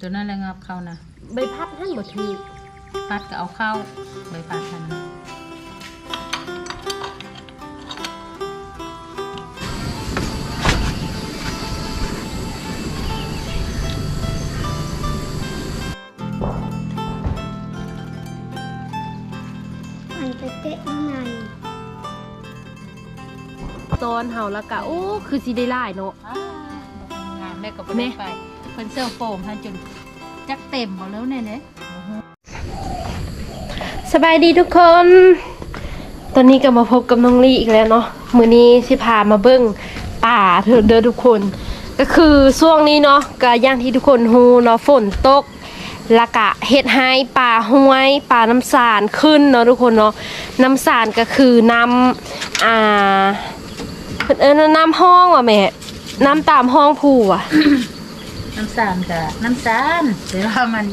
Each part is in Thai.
ตัวนั้นแหละงับเข้านะใบพัดหั่นบ่ถือพัดก็เอาเข้าใบพัดทันอันไปเตะข้างในตอนเฮาแล้วก็โอ้คือสิได้หลายเนาะอ่างามได้ก็บ่แม่ได้ไป เพิ่นเสื้อโฟมทันจนจักเต็มหมดแล้วเนี่ยเด้สบายดีทุกคน ตอนนี้ก็มาพบกับน้องลี่อีกแล้วเนาะมือนี้สิพามาเบิ่งป่าเถอเด้อทุกคน ก็คือช่วงนี้เนาะก็อย่างที่ทุกคนฮู้เนาะฝนตกล้วก็เฮ็ดให้ป่าห้วยป่าน้ำสารขึ้นเนาะทุกคนเนาะน้ำสารก็คือน้ำอ่าเพิ่นเอิ้นว่าน้ำห้องว่ะแม่น้ำตามห้องผู้อะ น้ำสารกับน้ำสารแต่ว่ามัน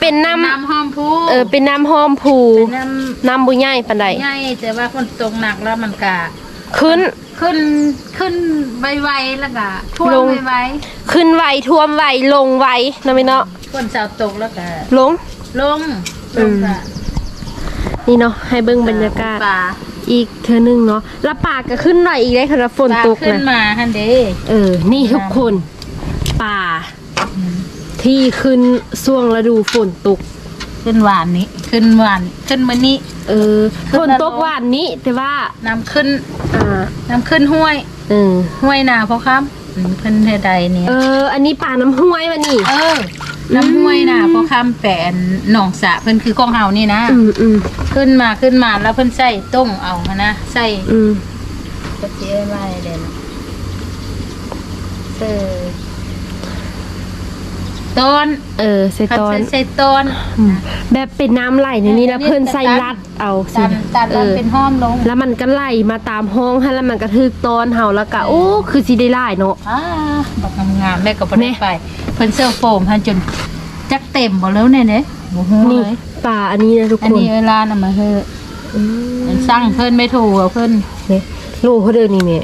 เป็นน้ำน้ำหอมผู้เออเป็นน้ำห้อมผูเป็นน้น้ำบุญใหญ่ปานใดำใหญ่แต่ว่าฝนตกหนักแล้วมันกะขึ้นขึ้นขึ้นไวๆแล้วก็ท่วมลงไวขึ้นไวท่วมไวลงไวเนาะแม่เนาะๆฝนเสาตกแล้วก็ลงลงอืลงมกะนี่เนาะให้เบิ่งบรรยากาศป่าอีกเทื่อนึงเนาะแล้วป่าก็ขึ้นไวอีกได้ค่ะฝนป่าตกขึ้นนะมาฮันเด้เออนี่ทุกคนป่า ที่ขึ้นช่วงฤดูฝนตก ขึ้นหวานนี้ ขึ้นหวาน ขึ้นมานี้ เออขึ้ฝนนแล้วตกหวานนี้แต่ว่าน้ำขึ้นอ่าน้ำขึ้นห้วย เออห้วยนาเพราะครับอืมเพิ่นเทใดเนี่ย เออ อันนี้ป่าน้ำห้วยมานี่เออ น้ำห้วยนาเพราะคำแปลนหนองสะเพิ่นคือกองเฮานี่นะ อืมอืมขึ้นมาขึ้นมาแล้วเพิ่นใส่ต้งเอามานะใส่อืม กระเจี๊ยบไว้เด่นเออ ต้นเออใส่เขาตอนใส่ใส่ต้นอืมแบบเป็นน้ำไหลในนี้แล้วเพิ่นใส่รัดเอาสิตันตันเอแล้วอเป็นห้อมลงแล้วมันก็ไหลมาตามห้องให้แล้วมันก็ทึกตอนเฮาแล้วก็โอ้คือสิได้หลายเนาะอ่าบักงามๆได้ก็บ่แม่ได้ไปเพิ่นเสื้อโฟมทันจนจักเต็มบ่แล้วเนี่ยเด้บ่ฮู้นี่เลยป่าอันนี้นะทุกอันคนนี้เวลาน่ะมาเฮอะอืมมันสร้างเพิ่นไม่ถูกเพิ่นนี่โลเขาเดินนี่แม่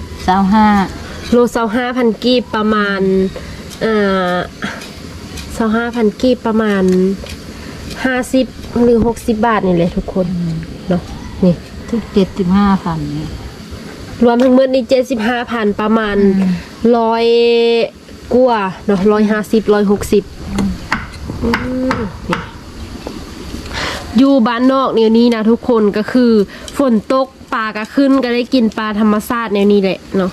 25โล25,000กีบประมาณ เอ่อ25,000กีบประมาณ50หรือ60บาทนี่แหละทุกคนเนาะนี่ทุก75,000เนี่ยรวมทั้งหมดนี่75,000ประมาณอืมร้อยกว่าเนาะร้อยห้าสิบร้อยหกสิบอยู่บ้านนอกแนวนี้นะทุกคนก็คือ ฝนตกปลาก็ขึ้นก็ได้กินปลาธรรมชาติแนวนี้แหละเนาะ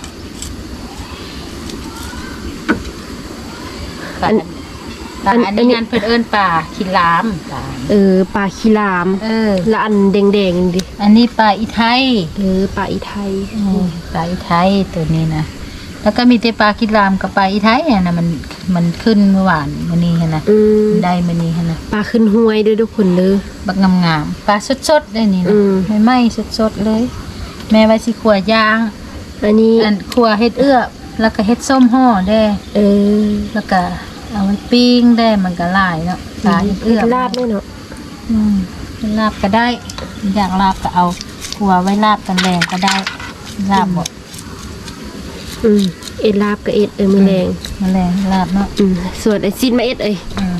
อันอันอัอันนอันนี้นี้งานเพิ่นเอิ้นป่าขี้ลามป่าเออปลาคีรามเออ และอันแดงๆดิอันนี้ปลาอีไทยเออปลาอีไทยปลาอีไทยตัวนี้นะแล้วก็มีแต่ปลาขี้ลามกับปลาอีไทยอะนะมันมันขึ้นเมื่อวานมื้อนี้หั่นนะอืมได้มื้อนี้หั่นนะปลาขึ้นห้วยด้วยทุกคนเด้อบักงามๆปลาสดๆได้นี่อืนะมไม่ไหม้สดๆเลย แม่ไว้สิขัวย่างอันนี้อันขัวเฮ็ดเอื้อแล้วก็เฮ็ดส้มห่อได้เออแล้วก็ เอาไว้ปิ้งได้มันก็หลายเนาะปลาเฮ็ดเอื้อลาบด้วยเนาะอืมเป็นลาบก็ได้ อยากลาบก็เอาขัวไว้ลาบกันแรงก็ได้ลาบบ่อืมเอ็ดลาบกับเอ็ดเออมือแรงมแมลงลาบเนาะอืมส่วนไอซิดมาเอ็ดเอ้ยอืม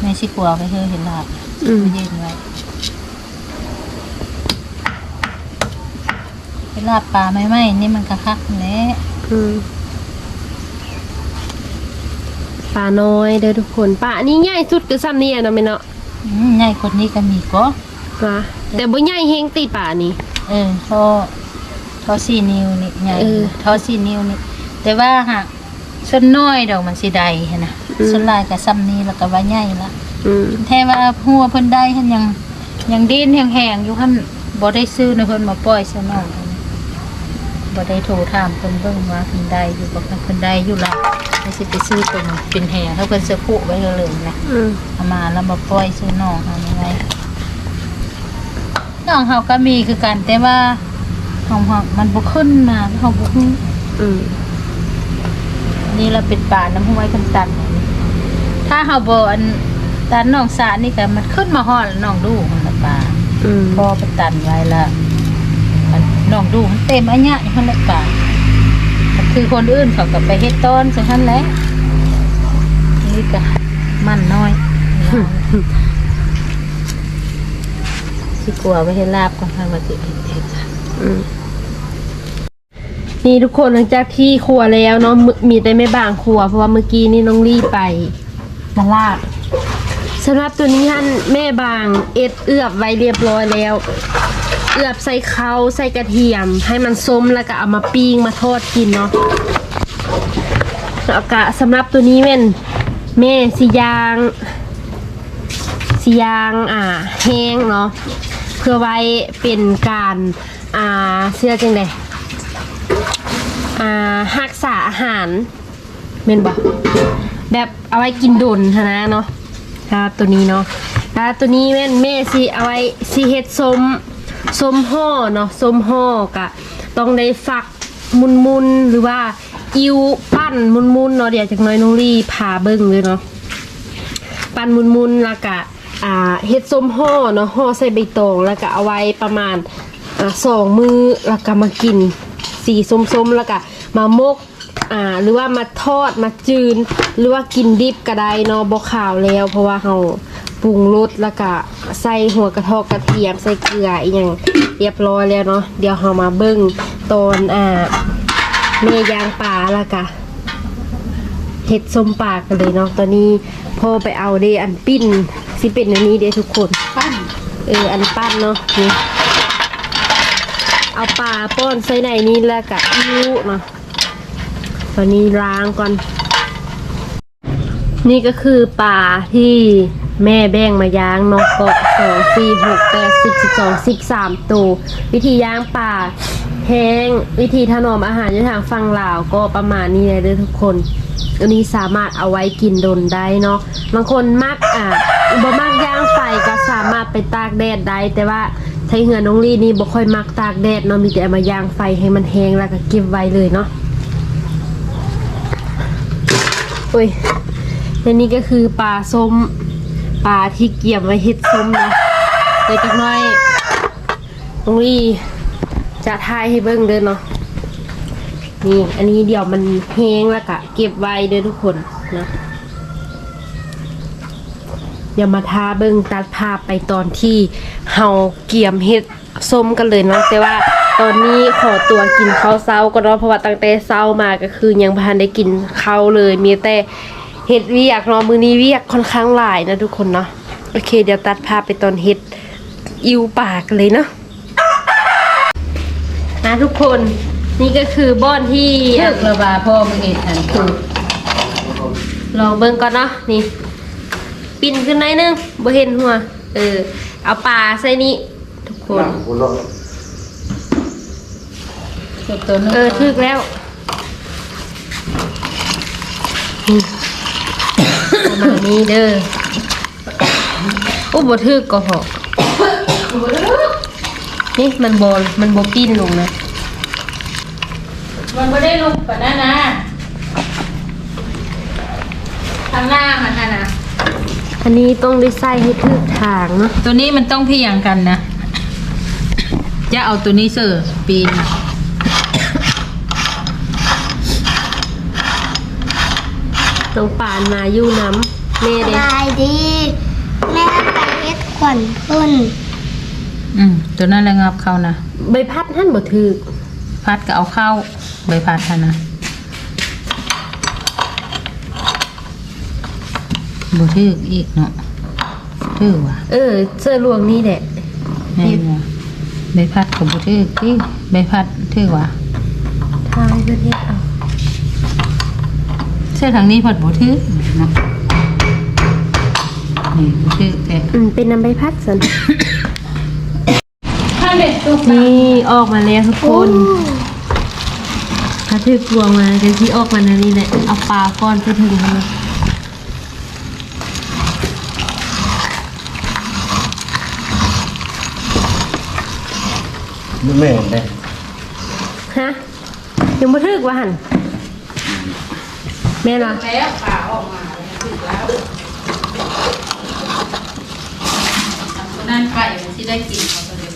แม่สิกลัวไปเธอเห็นลาบอืมไปยืนไว้เป็นลาบปลาไม่ไหมนี่มันกระคักแหละอืม ปลาน้อยเด้อทุกคนปลาอันนี้ใหญ่สุดก็ซ้ำนี่อะเนาะแม่เนาะอืมใหญ่คนนี้ก็มีก็ปลาแต่บ่ใหญ่เฮงตีปลานี่ เออท่อท่อสี่นิ้วนี่ใหญ่เออท่อสี่นิ้วนี่ แต่ว่าหากส่วนน้อยดอกมันสิใดหั้นนะอืมส่วนหลายก็ซ้ำนี้แล้วก็ว่าใหญ่ละ อืมแท้ว่าหัวเพิ่นได้หันยังยังดิ้นแห้งๆอยู่หั่นบ่ได้ซื้อนะเพิ่นมาปล่อยซะน้องเพิ่น บ่ได้โทรถามเพิ่นเบิ่งว่าเพิ่นได้อยู่บ่เพิ่นได้อยู่ละไม่สิไปซื้อตัวมันเป็นแห้งถ้าเพิ่นเสื้อผู้ไว้เลยนะอืมเอามาแล้วมาปล่อยซื้อน้องเฮานี่ไว้น้องเฮาก็มีคือกันแต่ว่าเฮาเฮามันบ่ขึ้นมาเฮาบ่ฮู้อืมนี่เราเป็นป่าน้ำห้วยเพิ่นตันอันนี้ถ้าเฮาบ่อันตันหนองสานี่ก็มันขึ้นมาฮอดหนองดูมันละป่าอืมพอไปตันไว้ละ นหนองดูมันเต็มอันเนี้ยมันแหละป่าคือคนอื่นเขาก็ไปเฮ็ดต้นจังซั่นแหละนี่กะมันน้อยสิกลัวไม่เห็นลาบก่อนค่ะว่าสิเห็นเห็นจ้ะนี่ทุกคนหลังจากที่ครัวแล้วเนาะมมีแต่ไม่บางครัว เพราะว่าเมื่อกี้นี่น้องลี่ไปตลาดสำหรับตัวนี้ท่านแม่บางเอ็ดเอือบไว้เรียบร้อยแล้ว เอือบใส่เขาใส่กระเทียม ให้มันส้มแล้วก็เอามาปิ้งมาทอดกินเนาะแล้วก็สำหรับตัวนี้แม่นแม่สิยางสิยางอ่าแห้งเนาะเพื่อไว้เป็นการอ่าเสื้อจังไดอ่ารักษาอาหารเม่นบ่แบบเอาไว้กินดนหั้นนะเนาะครับตัวนี้เนาะแล้วตัวนี้แม่นแม่สิเอาไว้สิเฮ็ดส้ม ส้มห่อเนาะส้มห่อกะ ต้องได้ฝักมุนๆหรือว่าอิวปั้นมุนๆเนาะเดี๋ยวจากน้อยน้องลี่พาเบิ่งเลยเนาะปั้นมุนๆแล้วก็อ่าเฮ็ดส้มห่อเนาะห่อใส่ใบตองแล้วก็เอาไว้ประมาณอ่าสองมือแล้วก็มากินสีส้มๆแล้วก็มามกอ่าหรือว่ามาทอดมาจืน หรือว่ากินดิบก็ได้เนาะบ่ขาวแล้ว เพราะว่าเฮา ปรุงรสแล้วก็ใส่หัวกระทอกกระเทียมใส่เกลืออีหยังเรียบร้อยแล้วเนาะเดี๋ยวเฮามาเบิ่งตอนอ่าแม่ยางปลาแล้วก็เห็ดส้มปากกันเลยเนาะตอนนี้พ่อไปเอาเดอันปิ้นสิเป็นอันนี้เดทุกคนปั้นเอออันปั้นเนาะนี่เอาปลาป้อนใส่ในนี้แล้วก็ยิ้เนาะตอนนี้ล้างก่อน นี่ก็คือปลาที่ แม่แบ่งมาย่างเนาะก็สองสี่หกแปดสิบสิบสองสิบสามตัววิธีย่างปลาแห้งวิธีถนอมอาหารในทางฝั่งลาวก็ประมาณนี้เลยเด้อทุกคน อันนี้สามารถเอาไว้กินดนได้เนาะบางคนมักอะบ่มักย่างไฟก็สามารถไปตากแดดได้ แต่ว่าใช้เหือน้องลี่นี่บ่ค่อยมักตากแดดเนาะมีแต่มาย่างไฟให้มันแห้งแล้วก็เก็บไว้เลยเนาะโอ้ยและนี่ก็คือปลาส้ม ปลาที่เกี่ยมไว้เฮ็ดส้มเนะเดี๋ยวจักหน่อยน้องลี่จะทายให้เบิ่งเด้อเนาะนี่อันนี้เดี๋ยวมันแห้งแล้วก็เก็บไว้เด้อทุกคนนะเดี๋ยวมาทาเบิ้งตัดภาพไปตอนที่เฮาเกี่ยมเห็ดส้มกันเลยเนาะแต่ว่าตอนนี้ขอตัวกินข้าวเช้าก็เนาะเพราะว่าตั้งแต่เช้ามาก็คือยังบ่ทันได้กินข้าวเลยมีแต่ เห็ดเวียกเนาะมือนี้เวียกค่อนข้างหลายนะทุกคนเนาะโอเค เดี๋ยวตัดภาพไปตอนเห็ดอิวปากเลยเนาะนะทุกคนนี่ก็คือบ้อนที่เลิกระบาพ่อมึงเอ็ดอันคือลองเบิ่งก่อนเนาะนี่ ปิ่นขึ้นหน่อยนึงบ่เห็นหัว เออ เอาปลาใส่นี่ทุกคนเออถึกแล้ว ประมาณนี้เด้อโอ้บ่ถึกก็พอนี่มันบอลมันบ่ปิ้นลงนะ มันไม่ได้ลุกปะนะนะทางหน้ามันน่ะนะอันนี้ต้องได้ใส่ให้ถึกทางเนาะตัวนี้มันต้องเพียงกันนะ จะเอาตัวนี้เสิร์ฟปีน น้องปานมาอยู่น้ำแม่สเด้บายดี แม่ไปเฮ็ดขวัญต้นอืมตัวนั้นแหละงับเข้านะใบพัดหั่นบ่ถึกพัดก็เอาเข้าใบพัดท่านนะบ่ทึกอีกเนาะทึกว่ะเออเสื้อลวงนี่แหละ แม่นว่ะใบพัดก็บ่ทึกที่ใบพัดทึกว่ะ ทายประเทศเอา เสื้อทางนี้พัดบ่ทึกเนาะนี่บ่ทึกแต่อืมเป็นน้ำใบพัดสัน ถ้าเด็กตุกนี่ออกมาแล้วทุกคน ถ้าถือกลวงมาจะที่ออกมาในนี่แหละเอาปลาก้อนไปถึงมันไม่แม่นได้ฮะยังบ่ถึกว่าหัน แม่นเหรอแล้วป่าออกมาถึกแล้วนั่นไก่มันสิได้กินเขาเลย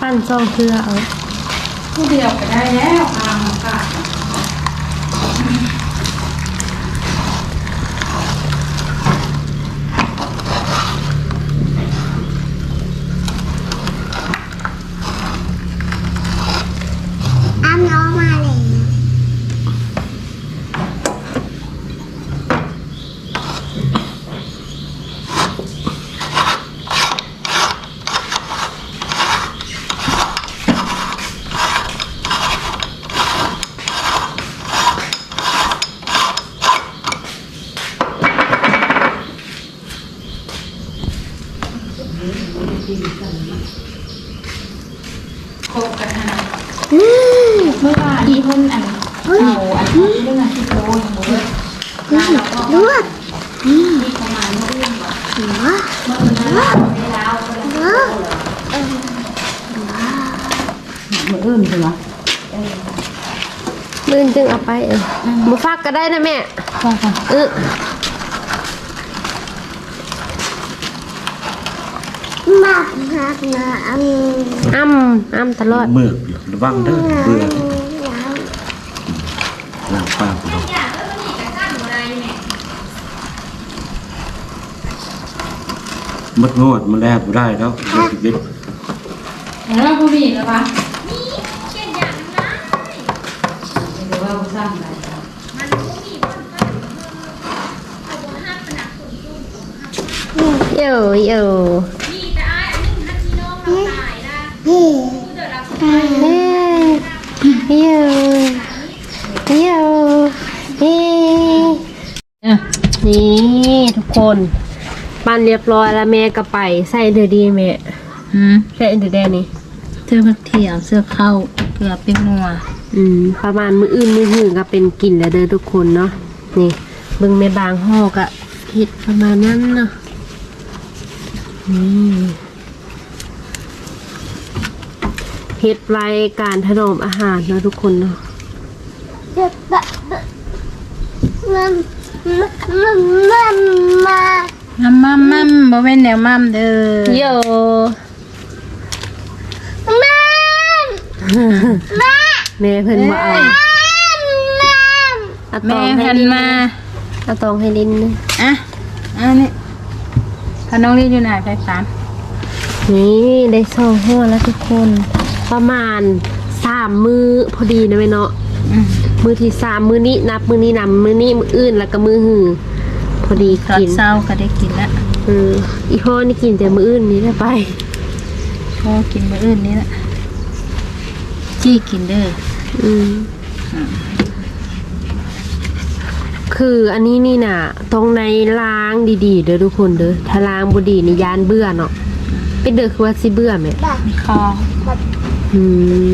ปั้นซองเสื้อเอาผู้เดียวก็ได้แล้วอามาค่ะ เพิ่นอันเอาอันนี้เรื่องอันที่โตยังบ่เบิดลาแล้วก็ ลวก มีประมาณมื้ออื่นบ่ หัว เมืออื่นนั้นเราได้แล้วก็เลยหัวมื้ออื่นใช่ไหมมื่นจึงเอาไปเออมาฝากก็ได้นะแม่ค่ะค่ะเออมากมากนะอันอ้ำอ้ำตลอดเมือกระวังเด้อเบื่อล้างปากดู มดงวดมันแลบบ่ได้แล้วเด็กเด็กแล้วบ่มีแล้วปะมีเช่นอย่างนั้นเดี๋ยวว่าบ่สร้างได้โย่โย่เฮ้เฮ้โย่โย่เฮ้อะนี่ทุกคน ปั้นเรียบร้อยแล้วแม่ก็ไปใส่เดือดีแม่อืมใส่เดือแดงนี่เสื้อผักเถียงเสื้อเข้าเกลือเป็นนัวอืมประมาณมืออื่นมือหื่นก็เป็นกลิ่นแล้วเด้อทุกคนเนาะนี่เบิ่งในบางห่อกะเห็ดประมาณนั้นเนาะนี่เฮ็ดไว้การถนอมอาหารเนาะทุกคนเนาะเด็กแบบมันมันมันมา มัมมัมมัมบ่แม่นแนวมัมเด้อโยมันมาแม่เพิ่นบ่เอามันเอาตแม่องให้หันลิ้นมาเอาตองให้ลิ้นนะอะอันนี้พาน้องเรียนอยู่ไหนไปสามนี่ได้สองห่อแล้วทุกคน ประมาณสามมือพอดีนะแม่เนาะ อืมมือที่สามมือนี้นับมือนี้นำมือนี้มืออื่นแล้วก็มือหือ พอดีตอนกินเช้าก็ได้กินแล้วเอออีพ่อนี่กินแต่มืออื่นนี้ได้ไปพอกินมื้ออื่นนี่ละจี้กินเด้ออืมคืออันนี้นี่น่ะ ตรงในล้างดีๆเด้อทุกคนเด้อถ้าล้างบดีนี่ยานเบื่อเนาะเป็นเด้อคือว่าสิเบื่อไหมมีคออืม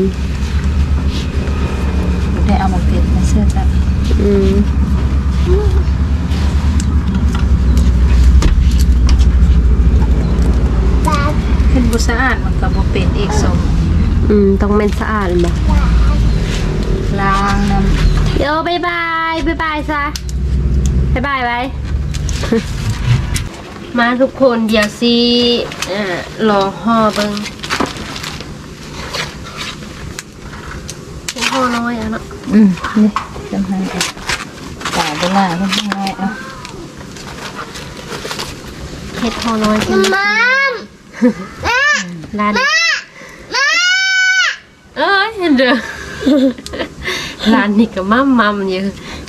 ได้เอามาเปลี่ยนมาเสื้อแล้วอืม เห็นบ่สะอาดมันก็บ่เป็นอีกสมอืมต้องแม่นสะอาดบ่ล้างน้ำเดี๋ยวบายบายบายบายซะบายบายไว้ มาทุกคนเดี๋ยวสิเอ่อรอห่อเบิงเป็นห่อน้อยอะเนาะอืมนี่จำให้เอาจ่ายเวลาเพิ่นให้เอาเฮ็ดห่อน้อยเป็นมัน ร้านเอ้ยเห็นเด้อร้านนี้ก็มั่มมัมอยู่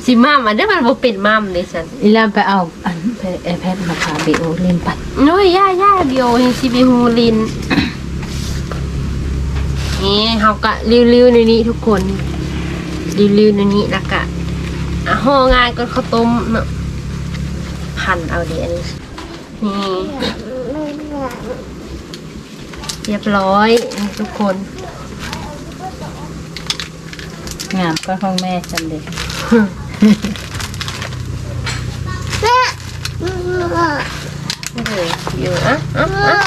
สิมั่มอันเด้อมันบ่เป็นมัมเด้ฉันอีแล้วไปเอาอันไอแพดมาพาไปโอเล่นปัดน้อยย่าย่าเดียวยังสิไปฮูลินนี่เฮาก็รีวิวในนี้ทุกคนรีวิวในนี้แล้วก็อะห่องานก็ข้าวต้มเนาะพันเอาเดี๋ยวนี้นี่ เรียบร้อยทุกคน งามก็ของแม่จันเด็กแม่โอเคเยอะอะอะอะ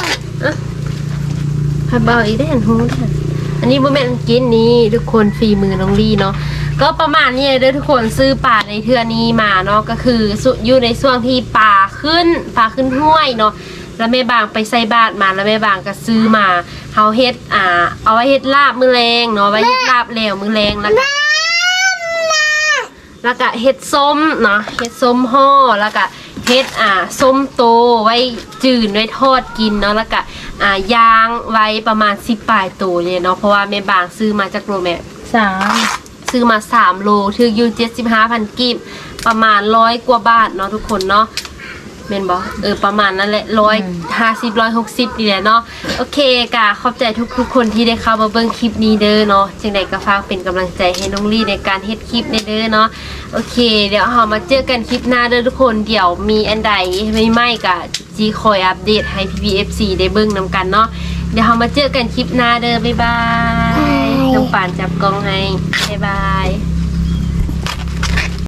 อะพันเบาอีกได้เห็นหูได้อันนี้บ่แม่นกินนี้ทุกคนฟรีมือน้องลี่เนาะก็ประมาณนี้เลยทุกคนซื้อป่าในเทือนี้มาเนาะก็คืออยู่ในช่วงที่ป่าขึ้นป่าขึ้นห้วยเนาะ แล้วแม่บางไปใส่บาตรมาแล้วแม่บางก็ซื้อมาเฮาเฮ็ดอ่า เอาไว้เฮ็ดลาบมื้อแรงเนาะไว้เฮ็ดลาบแล้วมื้อแรงแล้วก็แล้วก็เฮ็ดส้มเนาะเฮ็ดส้มห่อแล้วก็เฮ็ดอ่าส้มโตไว้จืดไว้ทอดกินเนาะแล้วก็อ่าย่างไว้ประมาณ10ปลายโตเลยเนาะเพราะว่าแม่บางซื้อมาจากโรแม่สามซื้อมา3โลถืออยู่75,000กีบประมาณร้อยกว่าบาทเนาะทุกคนเนาะ เมนบอเออประมาณนั้นแหละร้อยห้าสิบร้อยหกสิบนี่แหละเนาะโอเคกะขอบใจทุกๆคนที่ได้เข้ามาเบิ่งคลิปนี้เด้อเนาะจังใดก็ฝากเป็นกำลังใจให้น้องลี่ในการเฮ็ดคลิปในเด้อเนาะโอเค เดี๋ยวเรามาเจอกันคลิปหน้าเด้อทุกคนเดี๋ยวมีอันใดไม่ไม่ๆกะจีคอยอัปเดตให้ PPFC ได้เบิ่งนำกันเนาะเดี๋ยวเรามาเจอกันคลิปหน้าเด้อบ๊ายบายน้องปานจับกล้องให้บ๊ายบาย